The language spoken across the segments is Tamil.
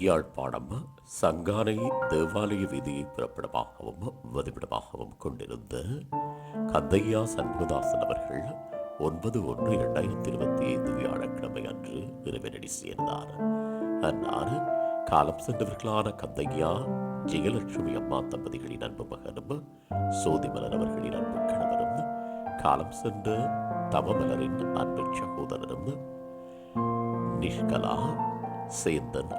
யாழ்ப்பாணம் சங்கானை தேவாலய வீதியை பிறப்பிடமாகவும் வதிவிடமாகவும் கொண்டிருந்த கந்தையா சண்முகதாசன் அவர்கள் ஒன்பது ஒன்று இரண்டாயிரத்தி இருபத்தி ஐந்து வியாழக்கிழமை அன்று இறைவனடி சேர்ந்தார். அன்னார் காலம் சென்றவர்களான கந்தையா ஜெயலட்சுமி அம்மா தம்பதிகளின் அன்பு மகனும் சோதிமலர் அவர்களின் அன்பு கணவரும் காலம் சென்ற தவமலரின் அன்பு சகோதரரும் நிஷ்கலா சேந்தன்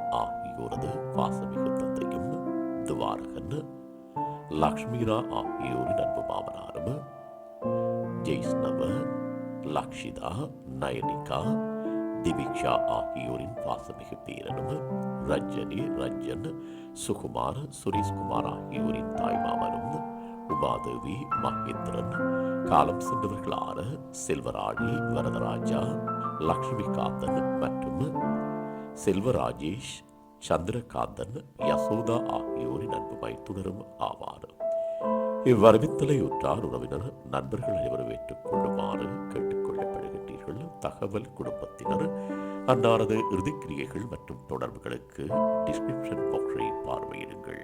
ஆகியோரது பாசமிகு தந்தையும் துவாரகன் லக்ஷ்மிரா ஆகியோரின் அன்பு மாமனாரும் ஜெய்ஸ்னவ லக்ஷிதா நயனிகா திவிக்ஷா ஆகியோரின் பாசமிகு பேரனும் ரஞ்சனி ரஞ்சன் சுகுமார் சுரேஷ்குமார் ஆகியோரின் தாய்மாமனும் உமாதேவி மகேந்திரன் காலம் சென்றவர்களான செல்வராணி வரதராஜா லக்ஷ்மிகாந்தன் மற்றும் செல்வராஜேஷ் சந்திரகாந்தன் யசோதா ஆகியோரின் அன்பு மைத்துனரும் ஆவார். இவ்வரவித்தலை உற்றார் உறவினர் நண்பர்கள் அனைவரும் ஏற்றுக்கொள்ளுமாறு கேட்டுக்கொள்ளப்படுகின்றீர்கள் தகவல் குடும்பத்தினர் அன்னாரது இறுதிக்கிரியைகள் மற்றும் தொடர்புகளுக்கு டிஸ்கிரிப்ஷன் பாக்ஸை பார்வையிடுங்கள்.